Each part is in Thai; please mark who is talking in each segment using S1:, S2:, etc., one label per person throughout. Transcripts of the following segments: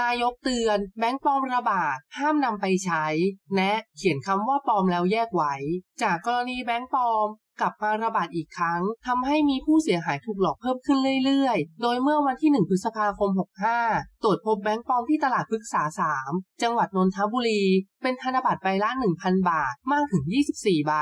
S1: นายกเตือน แบงค์ปลอมระบาด ห้ามนำไปใช้ แนะ เขียนคำว่าปลอมแล้วแยกไว้ จากกรณีแบงค์ปลอม กลับมาระบาดอีกครั้งทำให้มีผู้เสียหายถูกหลอกเพิ่มขึ้นเรื่อยๆ โดยเมื่อวันที่ 1 พฤษภาคม 65 ตรวจพบแบงค์ปลอมที่ตลาดพฤกษา 3 จังหวัดนนทบุรี เป็นธนบัตรใบละ 1,000 บาท มากถึง 24 ใบ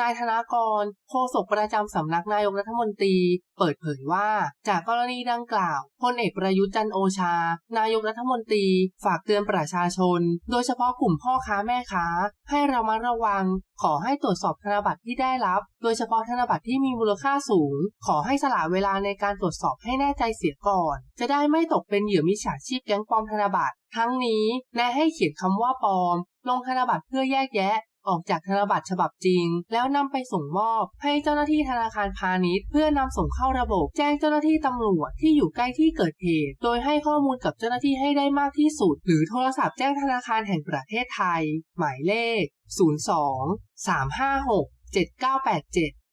S1: นายธนากร โฆษกประจำสำนักนายกรัฐมนตรี เปิดเผยว่า จากกรณีดังกล่าวพลเอกประยุทธ์จันโอชา นายกรัฐมนตรี ฝากเตือนประชาชน โดยเฉพาะกลุ่มพ่อค้าแม่ค้า ให้ระมัดระวังขอให้ตรวจสอบธนบัตรที่ได้รับ โดยเฉพาะธนบัตรที่มีมูลค่าสูง ขอให้สละเวลาในการตรวจสอบให้แน่ใจเสียก่อน จะได้ไม่ตกเป็นเหยื่อมิจฉาชีพแก๊งปลอมธนบัตร ทั้งนี้แนะให้เขียนคำว่าปลอม ลงธนบัตรเพื่อแยกแยะ ออกจากธนบัตรฉบับจริง แล้วนำไปส่งมอบ ให้เจ้าหน้าที่ธนาคารพาณิชย์ เพื่อนำส่งเข้าระบบ แจ้งเจ้าหน้าที่ตำรวจที่อยู่ใกล้ที่เกิดเหตุ โดยให้ข้อมูลกับเจ้าหน้าที่ให้ได้มากที่สุด หรือโทรศัพท์แจ้งธนาคารแห่งประเทศไทย หมายเลข 02 356 7987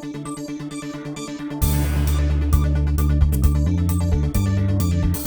S2: Thank you